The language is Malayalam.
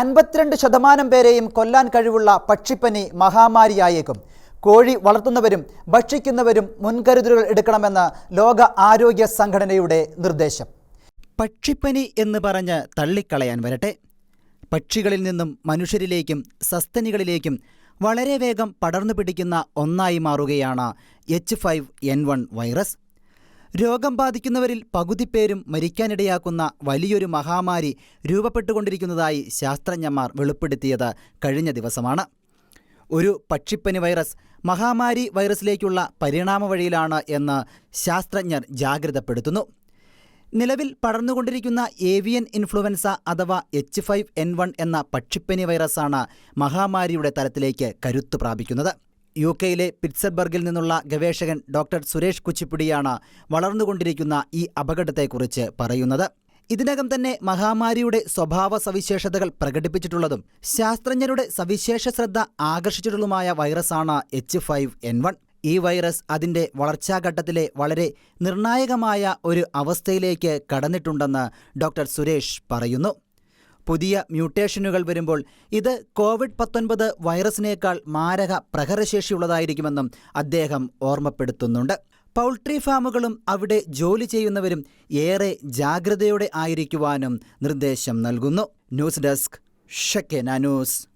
അൻപത്തിരണ്ട് ശതമാനം പേരെയും കൊല്ലാൻ കഴിവുള്ള പക്ഷിപ്പനി മഹാമാരിയായേക്കും. കോഴി വളർത്തുന്നവരും ഭക്ഷിക്കുന്നവരും മുൻകരുതലുകൾ എടുക്കണമെന്ന് ലോക ആരോഗ്യ സംഘടനയുടെ നിർദ്ദേശം. പക്ഷിപ്പനി എന്ന് പറഞ്ഞ് തള്ളിക്കളയാൻ വരട്ടെ. പക്ഷികളിൽ നിന്നും മനുഷ്യരിലേക്കും സസ്തനികളിലേക്കും വളരെ വേഗം പടർന്നു പിടിക്കുന്ന ഒന്നായി മാറുകയാണ് H five N one virus. രോഗം ബാധിക്കുന്നവരിൽ പകുതി പേരും മരിക്കാനിടയാക്കുന്ന വലിയൊരു മഹാമാരി രൂപപ്പെട്ടുകൊണ്ടിരിക്കുന്നതായി ശാസ്ത്രജ്ഞന്മാർ വെളിപ്പെടുത്തിയത് കഴിഞ്ഞ ദിവസമാണ്. ഒരു പക്ഷിപ്പനി വൈറസ് മഹാമാരി വൈറസിലേക്കുള്ള പരിണാമ വഴിയിലാണ് എന്ന് ശാസ്ത്രജ്ഞർ ജാഗ്രതപ്പെടുത്തുന്നു. നിലവിൽ പടർന്നുകൊണ്ടിരിക്കുന്ന ഏവിയൻ ഇൻഫ്ലുവൻസ അഥവാ എച്ച് ഫൈവ് എൻ വൺ എന്ന പക്ഷിപ്പനി വൈറസാണ് മഹാമാരിയുടെ തലത്തിലേക്ക് കരുത്തു പ്രാപിക്കുന്നത്. യു കെയിലെ പിറ്റ്സബർഗിൽ നിന്നുള്ള ഗവേഷകൻ ഡോക്ടർ സുരേഷ് കുച്ചിപ്പിടിയാണ് വളർന്നുകൊണ്ടിരിക്കുന്ന ഈ അപകടത്തെക്കുറിച്ച് പറയുന്നത്. ഇതിനകം തന്നെ മഹാമാരിയുടെ സ്വഭാവ സവിശേഷതകൾ പ്രകടിപ്പിച്ചിട്ടുള്ളതും ശാസ്ത്രജ്ഞരുടെ സവിശേഷ ശ്രദ്ധ ആകർഷിച്ചിട്ടുള്ളതുമായ വൈറസാണ് എച്ച് ഫൈവ് എൻ വൺ. ഈ വൈറസ് അതിന്റെ വളർച്ചാഘട്ടത്തിലെ വളരെ നിർണായകമായ ഒരു അവസ്ഥയിലേക്ക് കടന്നിട്ടുണ്ടെന്ന് ഡോക്ടർ സുരേഷ് പറയുന്നു. പുതിയ മ്യൂട്ടേഷനുകൾ വരുമ്പോൾ ഇത് കോവിഡ് പത്തൊൻപത് വൈറസിനേക്കാൾ മാരക പ്രഹരശേഷിയുള്ളതായിരിക്കുമെന്നും അദ്ദേഹം ഓർമ്മപ്പെടുത്തുന്നുണ്ട്. പൗൾട്രി ഫാമുകളും അവിടെ ജോലി ചെയ്യുന്നവരും ഏറെ ജാഗ്രതയോടെ ആയിരിക്കുവാനും നിർദ്ദേശം നൽകുന്നു. News desk Shakeena news.